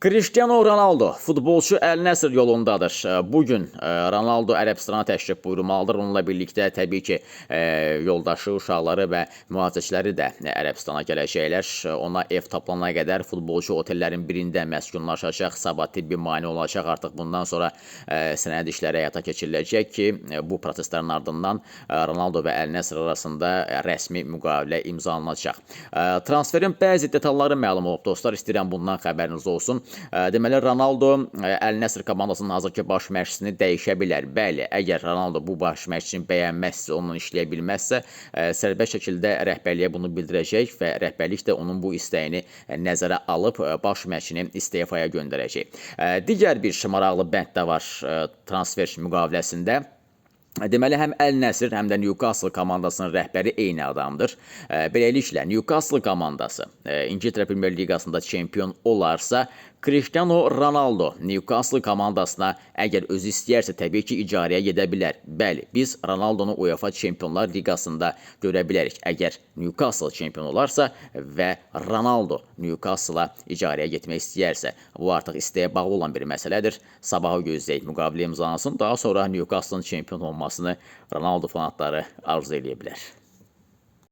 Cristiano Ronaldo futbolçu Əl Nəsr yolundadır. Bugün e, Ronaldo Ərəbistana təşrif buyurmalıdır. Onunla birlikdə təbii ki, e, yoldaşı, uşaqları və mühafizəçiləri də Ərəbistana gələcəklər. Ona ev tapılana qədər futbolçu otellərin birində məskunlaşacaq. Sabah tibbi mane olacaq. Artıq bundan sonra e, sənəd işləri həyata keçiriləcək ki, e, bu proseslərin ardından e, Ronaldo və Əl Nəsr arasında e, rəsmi müqavilə imzalanacaq. E, Transferin bəzi detalları məlum olub dostlar. İstəyirəm bundan xəbəriniz olsun. Deməli Ronaldo ə, Əl Nəsr komandasının hazırki baş məşqçisini dəyişə bilər. Bəli, əgər Ronaldo bu baş məşqçini bəyənməzsə, onunla işləyə bilməzsə, sərbəst şəkildə rəhbərliyə bunu bildirəcək və rəhbərlik də onun bu istəyini nəzərə alıb baş məşqçini istefaya göndərəcək. Digər bir maraqlı bənd də var transfer müqaviləsində. Deməli həm Əl Nəsr, həm də Newcastle komandasının rəhbəri eyni adamdır. E, Beləliklə Newcastle komandası e, İngiltərə Premyer Liqasında çempion olarsa, Cristiano Ronaldo Newcastle komandasına əgər özü istəyərsə təbii ki, icarəyə gedə bilər. Bəli, biz Ronaldonu UEFA Çempionlar Liqasında görə bilərik. Əgər Newcastle çempion olarsa və Ronaldo Newcastle-a icarəyə getmək istəyərsə, bu artıq istəyə bağlı olan bir məsələdir. Sabahı gözləyək, müqavilə imzalansın, daha sonra Newcastle-ın çempion olmasını Ronaldo fanatları arzu edə bilər.